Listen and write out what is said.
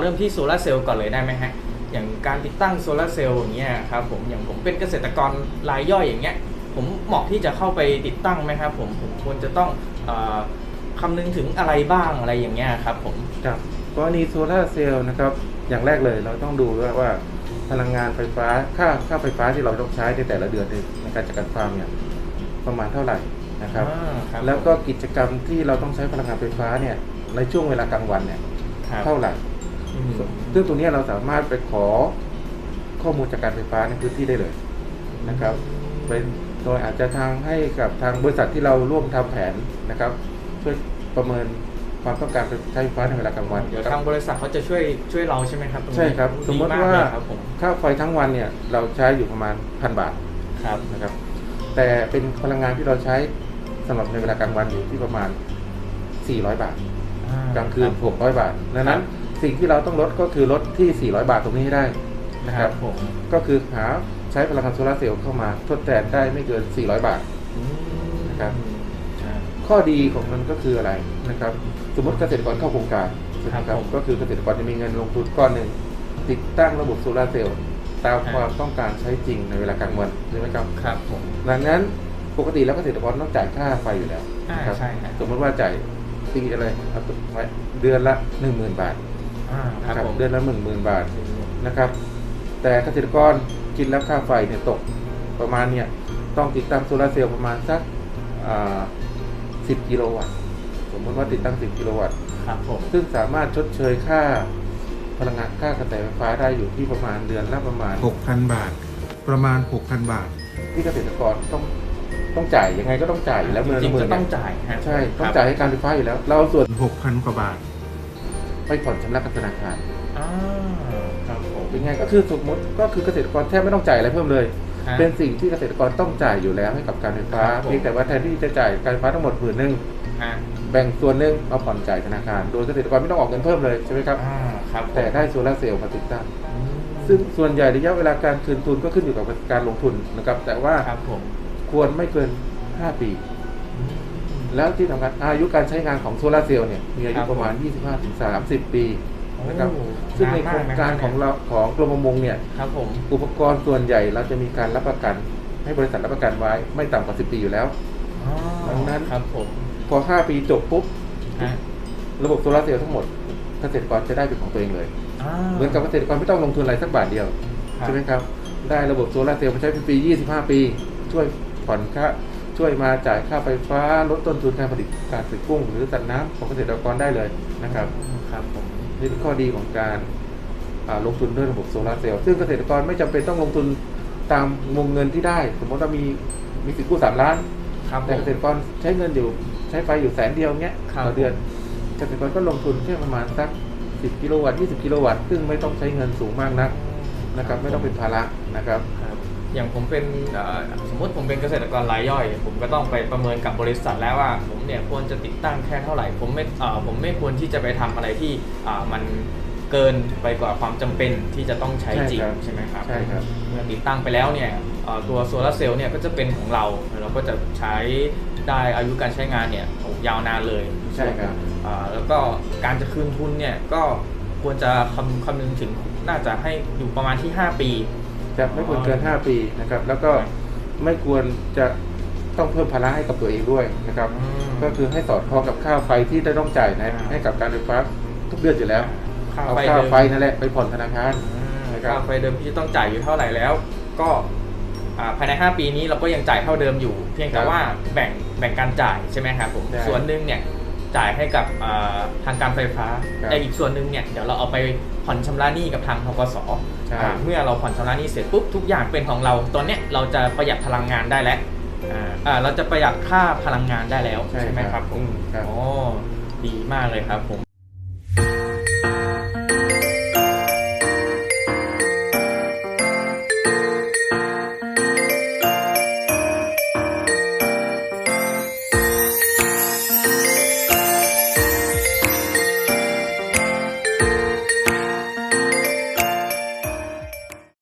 เริ่มที่โซลาร์เซลล์ก่อนเลยได้ไหมฮะ อย่างการติดตั้งโซลาร์เซลล์อย่างเงี้ยครับผม อย่างผมเป็นเกษตรกรรายย่อยอย่างเงี้ย ผมเหมาะที่จะเข้าไปติดตั้งไหมครับผม ผมควรจะต้องเออคำนึงถึงอะไรบ้างอะไรอย่างเงี้ยครับผม ครับกรณีโซลาร์เซลล์นะครับ อย่างแรกเลยเราต้องดูว่าว่าพลังงานไฟฟ้า ค่าค่าไฟฟ้าที่เราต้องใช้ในแต่ละเดือนในการจัดการฟาร์มเนี่ยประมาณเท่าไหร่นะครับอ่าครับแล้วก็กิจกรรมที่เราต้องใช้พลังงานไฟฟ้าเนี่ยในช่วงเวลากลางวันเนี่ยครับเท่าไหร่อืม ซึ่งตรงเนี้ยเราสามารถไปขอข้อมูลจากการไฟฟ้าในพื้นที่ได้เลยนะครับ เป็นโดยอาจจะทางให้กับทางบริษัทที่เราร่วมทำแผนนะครับ ช่วยประเมินความต้องการใช้ไฟฟ้าในเวลากลางวันเดี๋ยวทางบริษัทเขาจะช่วยช่วยเราใช่ไหมครับตงนี้ใช่ครับ สมมติดีกว่าเลยครับผมค่าไฟทั้งวันเนี่ยเราใช้อยู่ประมาณพันบาทครับนะครับ แต่เป็นพลังงานที่เราใช้สำหรับในเวลากลางวันอยู่ที่ประมาณ 400 บาท กลางคืน 600 บาทดังนั้น สิ่งที่เราต้องลดก็คือลดที่ 400 บาทตรงนี้ให้ได้นะนะคครัรับบผมก็คือหาใช้พลังงานโซลาร์เซลล์เข้ามาทดแทนได้ไม่เกิน 400 บาทอืมนะครับอ่าข้อดีของมันก็คืออะไรนะครับ สมมติเกษตรกรเข้าโครงการใช่ไหมคครัรับบผมก็คือเกษตรกรจะมีเงินลงทุนก้อนหนึ่งติดตั้งระบบโซลาร์เซลล์ตามครับความต้องการใช้จริงในเวลากลางวันใช่ไหมครับครับผมดังนั้นปกติแล้วเกษตรกรต้องจ่ายค่าไฟอยู่แล้วอ่านะครับใช่ครับสมมติว่าจ่ายปีอะไรเอาไว้เดือนละหนึ่งหมื่นบาทอ่า ครับนะครับผม เดือนละหนึ่งหมื่นบาทนะครับ แต่เกษตรกรคิดแล้วค่าไฟเนี่ยตกประมาณเนี่ยต้องติดตั้งโซลาร์เซลล์ประมาณสักสิบกิโลวัตต์สมมติว่าติดตั้ง 10 กิโลวัตต์ครับผมซึ่งสามารถชดเชยค่าพลังงานค่ากระแสไฟฟ้าได้อยู่ที่ประมาณเดือนละประมาณ 6,000 บาท ประมาณ 6,000 บาท ที่เกษตรกรต้องต้องจ่ายยังไงก็ต้องจ่ายอยู่แล้วเมื่อจริงเมื่ๆจะต้องจ่ายฮะใช่ต้องครับจ่ายให้การไฟฟ้าอยู่แล้ว เราเอาส่วน 6,000 กว่าบาท ไปผ่อนชำระกับธนาคารอ่าครับผมเป็นไงก็คือสมมติก็คือเกษตรกรแทบไม่ต้องจ่ายอะไรเพิ่มเลย ฮะ เป็นสิ่งที่เกษตรกรต้องจ่ายอยู่แล้วให้กับการไฟฟ้าครับผม เพียงแต่ว่าแทนที่จะจ่ายการไฟฟ้าทั้งหมดหมื่นหนึ่งฮะแบ่งส่วนหนึ่งเอาผ่อนจ่ายธนาคาร โดยเกษตรกรไม่ต้องออกเงินเพิ่มเลยใช่ไหมครับ อ่าครับผมแต่ได้โซลาร์เซลล์มาติดตั้งอืมซึ่งส่วนใหญ่ระยะเวลาการคืนทุนก็ขึ้นอยู่กับการลงทุนนะครับแต่ว่าครับผมควรไม่เกิน 5 ปีอืม แล้วที่สำคัญอายุการใช้งานของโซลาร์เซลล์เนี่ยมีอาครัยุบประมาณ 25-30 ปีนะครับโอ้ซึ่งในนโครงมะการของเราของกรมประมงเนี่ยครับผมอุปกรณ์ส่วนใหญ่เราจะมีการรับประกัน ให้บริษัทรับประกันไว้ไม่ต่ำกว่า10ปีอยู่แล้วอ๋อดังนั้นครับผมพอ 5 ปีจบปุ๊บฮะระบบโซลาร์เซลล์ทั้งหมดเกษตรกรจะได้เป็นของตัวเองเลยอ่าเหมือนกับเกษตรกรไม่ต้องลงทุนอะไรสักบาทเดียวครับใช่ไหมครับ ได้ระบบโซลาร์เซลล์มาใช้เป็นปี25 ปี ช่วยผ่อนค่า ช่วยมาจ่ายค่าไฟฟ้าลดต้นทุนการผลิตการผลิตกุ้งหรือสัตว์น้ำของเกษตรกรได้เลยนะครับครับผมนี่เป็นข้อดีของการอ่าลงทุนด้วยระบบโซลาร์เซลล์ซึ่งเกษตรกรไม่จำเป็นต้องลงทุนตามวงเงินที่ได้ สมมติว่ามีมีสิทธิ์กู้3ล้านครับผแต่มเกษตรกรใช้เงินอยู่ใช้ไฟอยู่แสนเดียวเงี้ยครับต่อเดือนเกษตรกรก็ลงทุนแค่ประมาณสัก 10 กิโลวัตต์ 20 กิโลวัตต์ ซึ่งไม่ต้องใช้เงินสูงมากนักนะครับ ไม่ต้องเป็นภาระนะครับครับ อย่างผมเป็นเอ่อสมมติผมเป็นเกษตรกรรายย่อย ผมก็ต้องไปประเมินกับบริษัทแล้วว่า ผมเนี่ยควรจะติดตั้งแค่เท่าไหร่ ผมไม่เอ่อผมไม่ควรที่จะไปทำอะไรที่อ่ามันเกินไปกว่าความจำเป็นที่จะต้องใช้จริงใช่ครับใช่ไหมครับใช่ครับเมื่อติดตั้งไปแล้วเนี่ยเอ่อตัวโซลาร์เซลล์เนี่ยก็จะเป็นของเราเราก็จะใช้ได้อายุการใช้งานเนี่ยโอ้ยาวนานเลยใช่ครับอ่าแล้วก็การจะคืนทุนเนี่ยก็ควรจะคำคำนึงถึงน่าจะให้อยู่ประมาณที่ 5 ปี จะไม่ควรเกิน 5 ปีนะครับ แล้วก็ไม่ควรจะต้องเพิ่มภาระให้กับตัวเองด้วยนะครับอืมก็คือให้สอดคล้องกับค่าไฟที่ได้ต้องจ่ายนะอ่าให้กับการไฟฟ้าทุกเดือนอยู่แล้วค่าเอาไฟค่าเดิมไฟนั่นแหละไปผ่อนธนาคารอืมนะครับค่าไฟเดิมที่จะต้องจ่ายอยู่เท่าไหร่แล้ว ก็อ่าภายใน 5 ปีนี้เราก็ยังจ่ายเท่าเดิมอยู่ เพียงแต่ว่าแบ่งแบ่งการจ่ายใช่ไหมครับผมใช่ส่วนหนึ่งเนี่ย จ่ายให้กับอ่าทางการไฟฟ้าครับแต่อีกส่วนหนึ่งเนี่ยเดี๋ยวเราเอาไปผ่อนชำระหนี้กับทางทกสใช่อ่าเมื่อเราผ่อนชำระหนี้เสร็จปุ๊บทุกอย่างเป็นของเรา ตอนเนี้ยเราจะประหยัดพลังงานได้แล้วอ่าอ่าเราจะประหยัดค่าพลังงานได้แล้วใช่ใช่ไหมคครัรับบผมครับอ๋อดีมากเลยครับผม